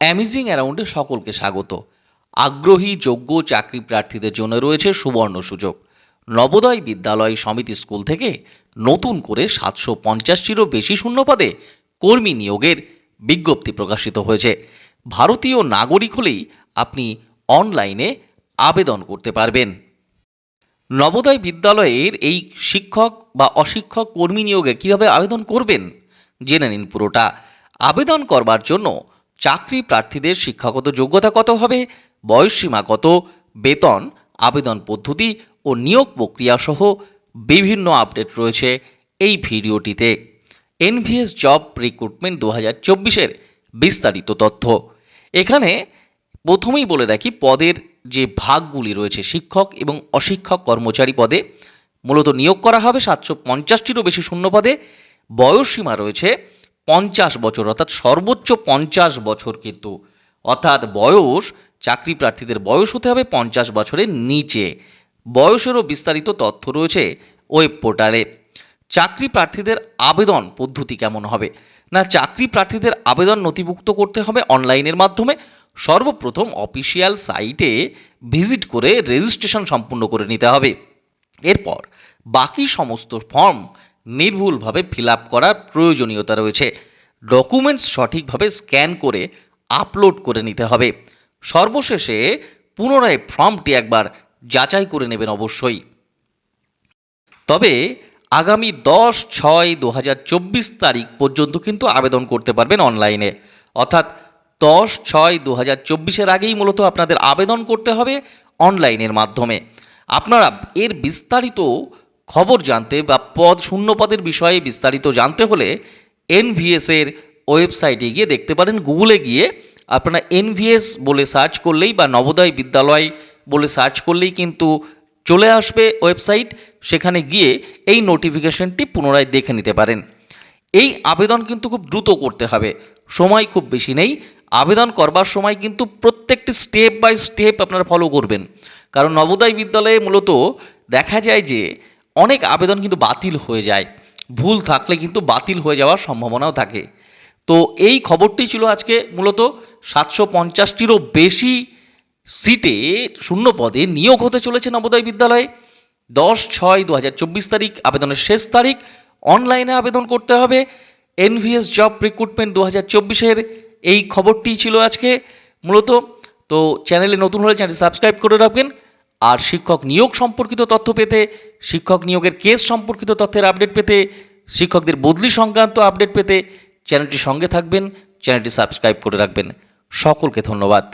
Amazing অ্যারাউন্ডে সকলকে স্বাগত। আগ্রহী, যোগ্য চাকরি প্রার্থীদের জন্য রয়েছে সুবর্ণ সুযোগ। নবোদয় বিদ্যালয় সমিতি স্কুল থেকে নতুন করে সাতশো পঞ্চাশটিরও বেশি শূন্যপদে কর্মী নিয়োগের বিজ্ঞপ্তি প্রকাশিত হয়েছে। ভারতীয় নাগরিক হলেই আপনি অনলাইনে আবেদন করতে পারবেন। নবোদয় বিদ্যালয়ের এই শিক্ষক বা অশিক্ষক কর্মী নিয়োগে কীভাবে আবেদন করবেন? জেনে নিন পুরোটা। আবেদন করবার জন্য চাকরি প্রার্থীদের শিক্ষাগত যোগ্যতা কত হবে? বয়সসীমা কত? বেতন, আবেদন পদ্ধতি ও নিয়োগ প্রক্রিয়া সহ বিভিন্ন আপডেট রয়েছে এই ভিডিওটিতে। এনভিএস জব রিক্রুটমেন্ট দু হাজার চব্বিশের বিস্তারিত তথ্য। এখানে প্রথমেই বলে রাখি, পদের যে ভাগগুলি রয়েছে, শিক্ষক এবং অশিক্ষক কর্মচারী পদে মূলত নিয়োগ করা হবে সাতশো পঞ্চাশটিরও বেশি শূন্য পদে। বয়সসীমা রয়েছে পঞ্চাশ বছর, অর্থাৎ সর্বোচ্চ পঞ্চাশ বছর কিন্তু। অর্থাৎ বয়স, চাকরি প্রার্থীদের বয়স হতে হবে পঞ্চাশ বছরের নিচে। বয়সেরও বিস্তারিত তথ্য রয়েছে ওয়েব পোর্টালে। চাকরি প্রার্থীদের আবেদন পদ্ধতি কেমন হবে? না, চাকরি প্রার্থীদের আবেদন নথিভুক্ত করতে হবে অনলাইনের মাধ্যমে। সর্বপ্রথম অফিসিয়াল সাইটে ভিজিট করে রেজিস্ট্রেশন সম্পূর্ণ করে নিতে হবে। এরপর বাকি সমস্ত ফর্ম নির্ভুলভাবে ফিল করার প্রয়োজনীয়তা রয়েছে। ডকুমেন্টস সঠিকভাবে স্ক্যান করে আপলোড করে নিতে হবে। সর্বশেষে পুনরায় ফর্মটি একবার যাচাই করে নেবেন অবশ্যই। তবে আগামী দশ ছয় দু তারিখ পর্যন্ত কিন্তু আবেদন করতে পারবেন অনলাইনে। অর্থাৎ দশ ছয় দু হাজার চব্বিশের আগেই মূলত আপনাদের আবেদন করতে হবে অনলাইনের মাধ্যমে। আপনারা এর বিস্তারিত খবর জানতে বা পদ শূন্য পদের বিষয়ে বিস্তারিত জানতে হলে এনভিএস এর ওয়েবসাইটে গিয়ে দেখতে পারেন। গুগলে গিয়ে আপনারা এনভিএস বলে সার্চ করলেই বা নবোদয় বিদ্যালয় বলে সার্চ করলেই কিন্তু চলে আসবে ওয়েবসাইট। সেখানে গিয়ে এই নোটিফিকেশনটি পুনরায় দেখে নিতে পারেন। এই আবেদন কিন্তু খুব দ্রুত করতে হবে। সময় খুব বেশি নেই। আবেদন করবার সময় কিন্তু প্রত্যেকটি স্টেপ বাই স্টেপ আপনারা ফলো করবেন। কারণ নবোদয় বিদ্যালয়ে মূলত দেখা যায় যে অনেক আবেদন কিন্তু বাতিল হয়ে যায়। ভুল থাকলে কিন্তু বাতিল হয়ে যাওয়ার সম্ভাবনাও থাকে। তো এই খবরটি ছিল আজকে মূলত সাতশো পঞ্চাশটিরও বেশি সিটে শূন্য পদে নিয়োগ হতে চলেছে নবোদয় বিদ্যালয়ে। দশ ছয় দু তারিখ আবেদনের শেষ তারিখ। অনলাইনে আবেদন করতে হবে। এনভিএস জব রিক্রুটমেন্ট দু হাজার চব্বিশের এই খবরটি ছিল আজকে মূলত। তো চ্যানেলে নতুন হলে চ্যানেলটি সাবস্ক্রাইব করে রাখবেন। আর শিক্ষক নিয়োগ সম্পর্কিত তথ্য পেতে, শিক্ষক নিয়োগের কেস সম্পর্কিত তথ্যের আপডেট পেতে, শিক্ষকদের বদলি সংক্রান্ত আপডেট পেতে চ্যানেলটি সঙ্গে থাকবেন, চ্যানেলটি সাবস্ক্রাইব করে রাখবেন। সকলকে ধন্যবাদ।